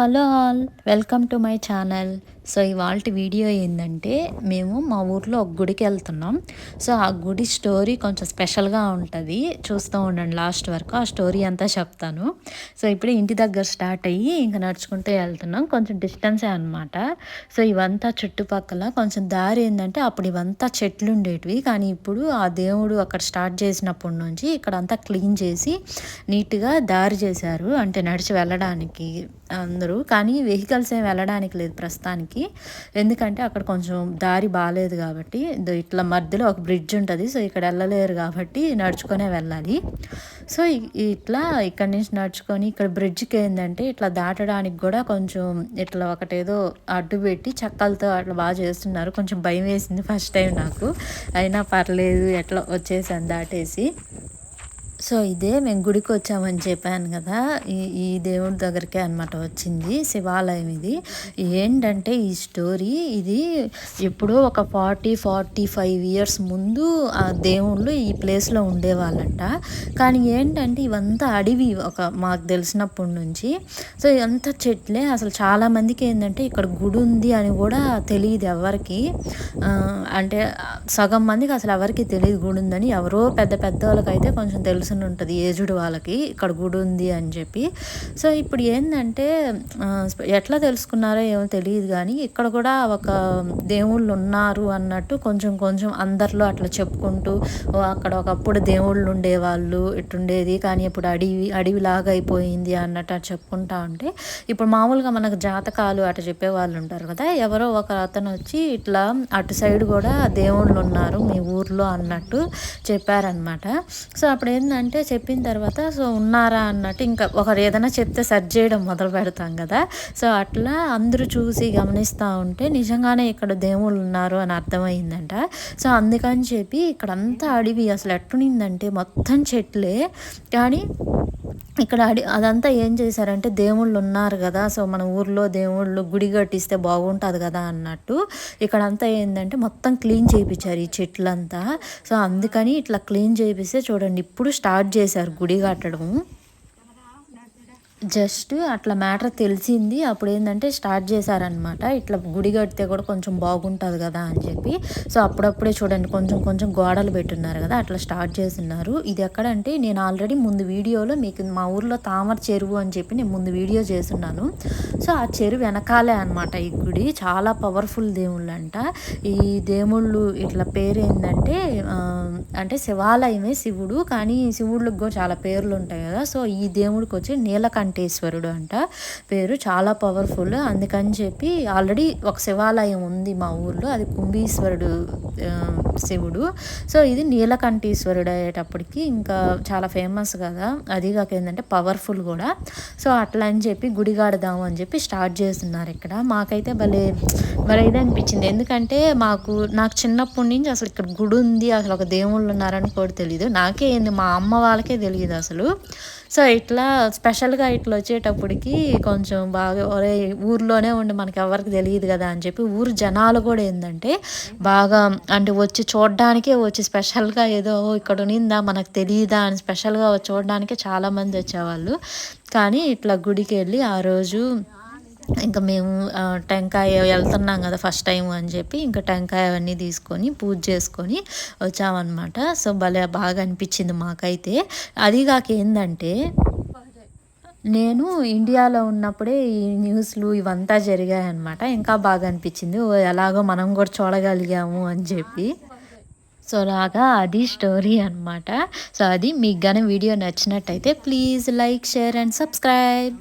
Hello all welcome to my channel. So ఇవాళ video ఏంటంటే మేము మా ఊర్లో ఒక గుడికి వెళ్తున్నాం. సో ఆ గుడి స్టోరీ కొంచెం స్పెషల్గా ఉంటుంది. చూస్తూ ఉండండి లాస్ట్ వరకు ఆ స్టోరీ అంతా చెప్తాను. సో ఇప్పుడే ఇంటి దగ్గర స్టార్ట్ అయ్యి ఇంకా నడుచుకుంటూ వెళ్తున్నాం. కొంచెం డిస్టెన్సే అనమాట సో ఇవంతా చుట్టుపక్కల కొంచెం దారి ఏంటంటే అప్పుడు ఇవంతా చెట్లు ఉండేటివి. కానీ ఇప్పుడు ఆ దేవుడు అక్కడ స్టార్ట్ చేసినప్పటి నుంచి ఇక్కడ అంతా క్లీన్ చేసి నీట్గా దారి చేశారు. అంటే నడిచి వెళ్ళడానికి. అందరూ. కానీ వెహికల్స్ ఏం వెళ్ళడానికి లేదు ప్రస్తుతానికి. ఎందుకంటే అక్కడ కొంచెం దారి బాగాలేదు కాబట్టి ఇట్లా మధ్యలో ఒక బ్రిడ్జ్ ఉంటుంది. సో ఇక్కడ వెళ్ళలేరు కాబట్టి నడుచుకునే వెళ్ళాలి. సో ఇట్లా ఇక్కడ నుంచి నడుచుకొని ఇక్కడ బ్రిడ్జ్కి ఏంటంటే ఇట్లా దాటడానికి కూడా కొంచెం ఇట్లా ఒకటేదో అడ్డు పెట్టి చెక్కలతో అట్లా బాగా చేస్తున్నారు. కొంచెం భయం వేసింది ఫస్ట్ టైం నాకు. అయినా పర్లేదు ఎట్లా వచ్చేసాను దాటేసి. సో ఇదే మేము గుడికి వచ్చామని చెప్పాను కదా. ఈ ఈ దేవుడి దగ్గరికే అనమాట వచ్చింది శివాలయం ఇది. ఏంటంటే ఈ స్టోరీ ఇది ఎప్పుడో ఒక ఫార్టీ ఫార్టీ ఫైవ్ ఇయర్స్ ముందు ఆ దేవుళ్ళు ఈ ప్లేస్లో ఉండేవాళ్ళంట. కానీ ఏంటంటే ఇవంతా అడవి ఒక మాకు తెలిసినప్పటి నుంచి. సో ఇదంతా చెట్లే. అసలు చాలామందికి ఏంటంటే ఇక్కడ గుడి ఉంది అని కూడా తెలియదు ఎవరికి. అంటే సగం మందికి అసలు ఎవరికి తెలియదు గుడి ఉందని. ఎవరో పెద్ద పెద్ద వాళ్ళకైతే కొంచెం తెలుసు తెలుసుని ఉంటుంది ఏజుడు వాళ్ళకి ఇక్కడ గుడి ఉంది అని చెప్పి. సో ఇప్పుడు ఏంటంటే ఎట్లా తెలుసుకున్నారో ఏమో తెలియదు కానీ ఇక్కడ కూడా ఒక దేవుళ్ళు ఉన్నారు అన్నట్టు కొంచెం కొంచెం అందరిలో అట్లా చెప్పుకుంటూ అక్కడ ఒకప్పుడు దేవుళ్ళు ఉండేవాళ్ళు ఇటుండేది కానీ ఇప్పుడు అడవి అడవిలాగా అయిపోయింది అన్నట్టు అటు చెప్పుకుంటా ఉంటే ఇప్పుడు మామూలుగా మనకు జాతకాలు అటు చెప్పే వాళ్ళు ఉంటారు కదా ఎవరో ఒక అతను వచ్చి ఇట్లా అటు సైడ్ కూడా దేవుళ్ళు ఉన్నారు మీ ఊర్లో అన్నట్టు చెప్పారనమాట సో అప్పుడు ఏంటంటే చెప్పిన తర్వాత సో ఉన్నారా? అన్నట్టు ఇంకా ఒకరు ఏదైనా చెప్తే సెర్చ్ చేయడం మొదలు పెడతాం కదా. సో అట్లా అందరూ చూసి గమనిస్తూ ఉంటే నిజంగానే ఇక్కడ దేవుళ్ళు ఉన్నారు అని అర్థమైందంట. సో అందుకని చెప్పి ఇక్కడ అంతా అడవి అసలు ఎట్టునిందంటే మొత్తం చెట్లే. కానీ ఇక్కడ అడి అదంతా ఏం చేశారంటే దేవుళ్ళు ఉన్నారు కదా సో మన ఊర్లో దేవుళ్ళు గుడి కట్టిస్తే బాగుంటుంది కదా అన్నట్టు ఇక్కడ అంతా ఏంటంటే మొత్తం క్లీన్ చేయించారు ఈ చెట్లంతా. సో అందుకని ఇట్లా క్లీన్ చేపిస్తే చూడండి ఇప్పుడు స్టార్ట్ చేశారు గుడి కట్టడం జస్ట్ అట్లా మ్యాటర్ తెలిసింది. అప్పుడు ఏంటంటే స్టార్ట్ చేశారనమాట ఇట్లా గుడి కడితే కూడా కొంచెం బాగుంటుంది కదా అని చెప్పి. సో అప్పుడప్పుడే చూడండి కొంచెం కొంచెం గోడలు పెట్టున్నారు కదా అట్లా స్టార్ట్ చేస్తున్నారు. ఇది ఎక్కడంటే నేను ఆల్రెడీ ముందు వీడియోలో మీకు మా ఊర్లో తామర చెరువు అని చెప్పి నేను ముందు వీడియో చేస్తున్నాను. సో ఆ చెరువు వెనకాలే అనమాట ఈ గుడి. చాలా పవర్ఫుల్ దేవుళ్ళు అంట ఈ దేవుళ్ళు ఇట్లా పేరు ఏంటంటే అంటే శివాలయమే శివుడు. కానీ శివుడికి కూడా చాలా పేర్లు ఉంటాయి కదా. సో ఈ దేవుడికి వచ్చి నీలకంఠ వెంకటేశ్వరుడు అంట. పేరు చాలా పవర్ఫుల్ అందుకని చెప్పి ఆల్రెడీ ఒక శివాలయం ఉంది మా ఊర్లో. అది కుంభీశ్వరుడు శివుడు. సో ఇది నీలకంఠేశ్వరుడు అయ్యేటప్పటికి ఇంకా చాలా ఫేమస్ కదా. అది కాక ఏంటంటే పవర్ఫుల్ కూడా. సో అట్లా అని చెప్పి గుడి కడదాము అని చెప్పి స్టార్ట్ చేస్తున్నారు ఇక్కడ. మాకైతే భలే భలే ఇది అనిపించింది. ఎందుకంటే మాకు నాకు చిన్నప్పటి నుంచి అసలు ఇక్కడ గుడి ఉంది. అసలు ఒక దేవుళ్ళు ఉన్నారని కూడా తెలియదు నాకే ఏంది మా అమ్మ వాళ్ళకే తెలియదు అసలు. సో ఇట్లా స్పెషల్గా ఇట్లా వచ్చేటప్పటికి కొంచెం బాగా ఒరే ఊర్లోనే ఉండి మనకి ఎవరికి తెలియదు కదా అని చెప్పి ఊరు జనాలు కూడా ఏంటంటే బాగా అంటే వచ్చి చూడడానికే వచ్చి స్పెషల్గా ఏదో ఇక్కడ ఉన్నిందా మనకు తెలియదా అని స్పెషల్గా చూడడానికే చాలామంది వచ్చేవాళ్ళు. కానీ ఇట్లా గుడికి వెళ్ళి ఆ రోజు ఇంకా మేము టెంకాయ వెళ్తున్నాం కదా ఫస్ట్ టైం అని చెప్పి ఇంకా టెంకాయ అవన్నీ తీసుకొని పూజ చేసుకొని వచ్చామన్నమాట. సో భలే బాగా అనిపించింది మాకైతే. అది కాక ఏంటంటే నేను ఇండియాలో ఉన్నప్పుడే ఈ న్యూస్లు ఇవంతా జరిగాయన్నమాట. ఇంకా బాగా అనిపించింది. ఎలాగో మనం కూడా చూడగలిగాము అని చెప్పి. సో లాగా అది స్టోరీ అనమాట సో అది మీకు కానీ వీడియో నచ్చినట్టయితే please like share and subscribe.